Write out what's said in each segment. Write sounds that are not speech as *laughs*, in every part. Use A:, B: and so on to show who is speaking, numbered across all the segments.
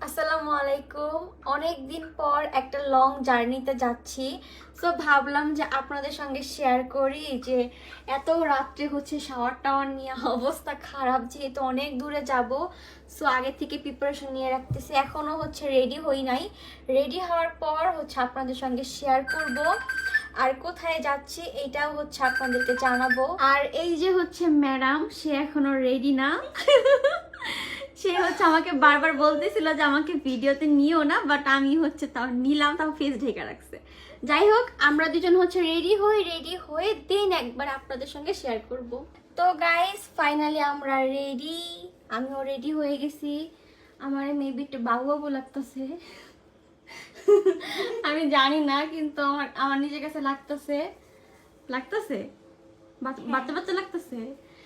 A: আসসালামু আলাইকুম। অনেক দিন পর একটা লং জার্নিতে যাচ্ছি। সো ভাবলাম যে আপনাদের সঙ্গে শেয়ার করি যে এত রাত্রে হচ্ছে শাওয়ার টাওয়ার নিয়ে অবস্থা খারাপ, যেহেতু অনেক দূরে যাব। সো আগে থেকে প্রিপারেশন নিয়ে রাখতেছি। এখনও হচ্ছে রেডি হই নাই। রেডি হওয়ার পর হচ্ছে আপনাদের সঙ্গে শেয়ার করব। আর কোথায় যাচ্ছি এটাও হচ্ছে আপনাদেরকে জানাব। আর এই যে হচ্ছে ম্যাডাম সে এখনও রেডি না। *laughs* সে হচ্ছে আমাকে বারবার বলতেছিল যে আমাকে ভিডিওতে নিও না বাট আমি হচ্ছে তাও নিলাম, তাও ফেস ঢেকে রাখছে। যাই হোক, আমরা দুজন হচ্ছে রেডি হই রেডি হয়ে দেন একবার আপনাদের সঙ্গে শেয়ার করব। তো গাইস ফাইনালি আমরা রেডি আমিও রেডি হয়ে গেছি। আমার মেবি একটু বাবু বাবু লাগতেছে। আমি জানি না, কিন্তু আমার আমার নিজের কাছে লাগতেছে। লাগতেছে? বাচ্চা বাচ্চা লাগতেছে?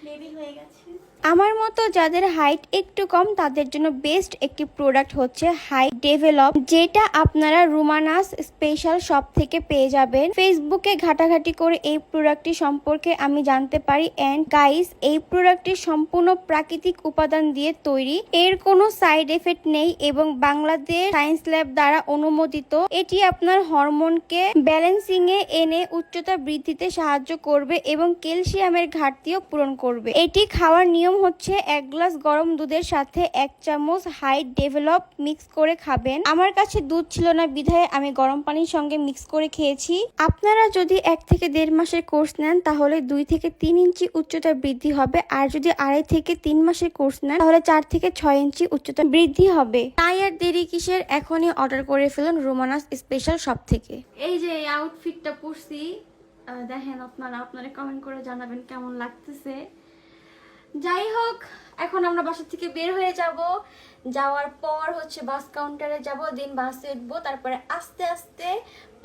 B: রেডি হয়ে গেছে।
C: আমার মতো যাদের হাইট একটু কম, তাদের জন্য বেস্ট একটি প্রোডাক্ট হচ্ছে হাইট ডেভেলপ যেটা আপনারা রুমানাস স্পেশাল শপ থেকে পেয়ে যাবেন। ফেসবুকে ঘাটাঘাটি করে এই প্রোডাক্টটি সম্পর্কে আমি জানতে পারি। অ্যান্ড গাইস এই প্রোডাক্টটি সম্পূর্ণ প্রাকৃতিক উপাদান দিয়ে তৈরি। এর কোনো সাইড এফেক্ট নেই এবং বাংলাদেশ সায়েন্স ল্যাব দ্বারা অনুমোদিত। এটি আপনার হরমোনকে ব্যালেন্সিং এ এনে উচ্চতা বৃদ্ধিতে সাহায্য করবে এবং ক্যালসিয়ামের ঘাটতিও পূরণ করবে। এটি খাওয়ার নিয়ম হচ্ছে এক গ্লাস গরম দুধের সাথে এক চামচ হাইট ডেভেলপ মিক্স করে খাবেন। আমার কাছে দুধ ছিল না, বিধায় আমি গরম পানির সঙ্গে মিক্স করে খেয়েছি। আপনারা যদি এক থেকে দেড় মাসের কোর্স নেন, তাহলে দুই থেকে তিন ইঞ্চি উচ্চতা বৃদ্ধি হবে। আর যদি আড়াই থেকে তিন মাসের কোর্স নেন, তাহলে চার থেকে ছয় ইঞ্চি উচ্চতা বৃদ্ধি হবে। তাই আর দেরি কিসের? এখনই অর্ডার করে ফেলুন রোমানাস স্পেশাল শপ থেকে
A: এই যে আউটফিটটা পরছি দেখেন আপনারা আপনারা কমেন্ট করে জানাবেন কেমন লাগতেছে। যাই হোক এখন আমরা বাসা থেকে বের হয়ে যাব। যাওয়ার পর হচ্ছে বাস কাউন্টারে যাব দিন বাসে উঠবো, তারপরে আস্তে আস্তে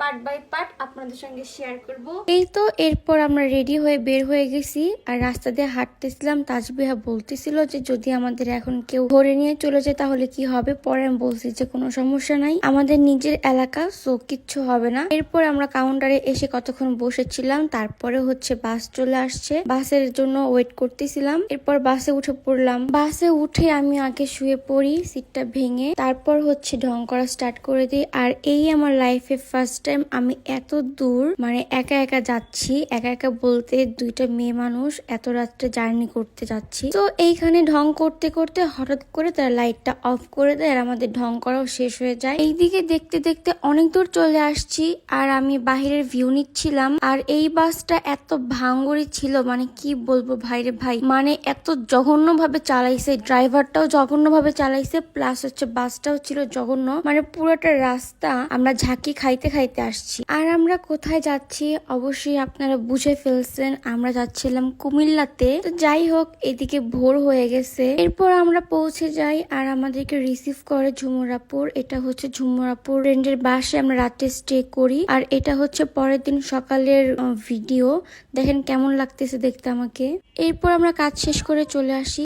A: পার্ট বাই পার্ট আপনাদের সঙ্গে শেয়ার করব।
C: এই তো, এরপর আমরা রেডি হয়ে বের হয়ে গেছি আর রাস্তা দিয়ে হাঁটতেছিলাম। তাজবিহা বলতেছিল যে, যদি আমাদের এখন কেউ ধরে নিয়ে চলে যায়, তাহলে কি হবে? পরে আমি বলছি যে, কোনো সমস্যা নাই। আমাদের নিজের এলাকা সো কিচ্ছু হবে না। এরপর আমরা কাউন্টারে এসে কতক্ষণ বসেছিলাম, তারপরে হচ্ছে বাস চলে আসছে। বাসের জন্য ওয়েট করতেছিলাম। এরপর বাসে উঠে পড়লাম বাসে উঠে আমি আগে শুয়ে পড়ি, সিটটা ভেঙে, তারপর হচ্ছে ঢং করা স্টার্ট করে দিই। আর এই আমার লাইফে ফার্স্ট টাইম আমি এত দূর মানে একা একা যাচ্ছি, একা একা বলতে দুইটা মেয়ে মানুষ এত রাত্রে জার্নি করতে যাচ্ছি। তো এইখানে ঢং করতে করতে হঠাৎ করে তারা লাইটটা অফ করে দেয় আর আমাদের ঢং করাও শেষ হয়ে যায়। এইদিকে দেখতে দেখতে অনেক দূর চলে আসছি আর আমি বাহিরের ভিউ নিচ্ছিলাম। আর এই বাসটা এত ভাঙ্গরি ছিল মানে কি বলব ভাইরে ভাই? মানে এত জঘন্য ভাবে চালাইছে ড্রাইভারটাও জঘন্য ভাবে চালাইছে প্লাস হচ্ছে বাসটাও ছিল জঘন্য। মানে পুরোটা রাস্তা আমরা ঝাঁকি খাইতে খাইতে আসছি। আর আমরা কোথায় যাচ্ছি? অবশ্যই আপনারা বুঝে ফেলছেন। আমরা যাচ্ছিলাম কুমিল্লাতে। তো যাই হোক, এদিকে ভোর হয়ে গেছে। এরপর আমরা পৌঁছে যাই আর আমাদেরকে রিসিভ করে ঝুমুরাপুর। এটা হচ্ছে ঝুমুরাপুর রেন্টের বাসে আমরা রাতে স্টে করি। আর এটা হচ্ছে পরের দিন সকালের ভিডিও দেখেন কেমন লাগতেছে দেখতে আমাকে। এরপর আমরা কাজ শেষ করে চলে আসি।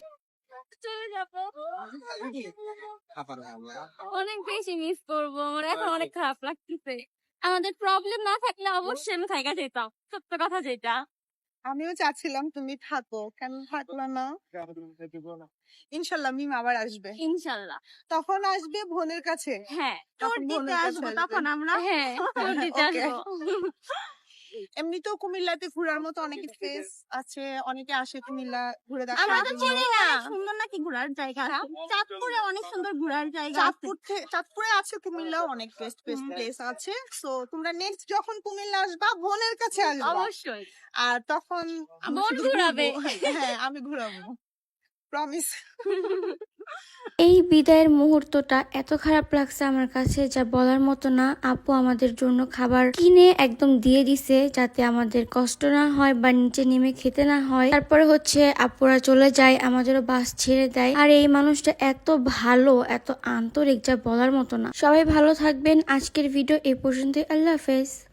A: অনেক বেশি মিস করব আমার এখন অনেক খারাপ লাগতেছে। আমাদের প্রবলেম না থাকলে অবশ্যই আমি থাকা যেতাম সত্য কথা যেটা।
B: আমিও চাচ্ছিলাম তুমি থাকো কেন থাকল না? ইনশাল্লাহ মিম আবার আসবে।
A: ইনশাল্লাহ।
B: তখন আসবে বোনের কাছে?
A: হ্যাঁ
B: তখন আসবে।
A: আমরা? হ্যাঁ।
B: এমনিতেও কুমিল্লাতে ঘোরার মতো অনেক স্পেস আছে অনেকে আসে কুমিল্লা ঘুরে দেখার
A: না
D: সুন্দর নাকি ঘোরার জায়গা? চাঁদপুরে অনেক সুন্দর ঘোরার জায়গা
B: চাঁদপুর চাঁদপুরে আছে কুমিল্লাও অনেক বেস্ট বেস্ট প্লেস আছে। সো তোমরা নেক্সট যখন কুমিল্লা আসবা বোনের কাছে আসবা।
A: অবশ্যই।
B: আর তখন
A: বোন *laughs*
B: ঘুরাবে। হ্যাঁ আমি ঘুরাবো। *laughs* প্রমিস *laughs*
C: এই বিদায়ের মুহূর্তটা এত খারাপ লাগছে আমার কাছে যা বলার মতো না। আপু আমাদের জন্য খাবার কিনে একদম দিয়ে দিছে যাতে আমাদের কষ্ট না হয় বা নিচে নেমে খেতে না হয়। তারপরে হচ্ছে আপুরা চলে যায়, আমাদেরও বাস ছেড়ে দেয়। আর এই মানুষটা এত ভালো, এত আন্তরিক যা বলার মতো না। সবাই ভালো থাকবেন। আজকের ভিডিও এই পর্যন্তই। আল্লাহ হাফেজ।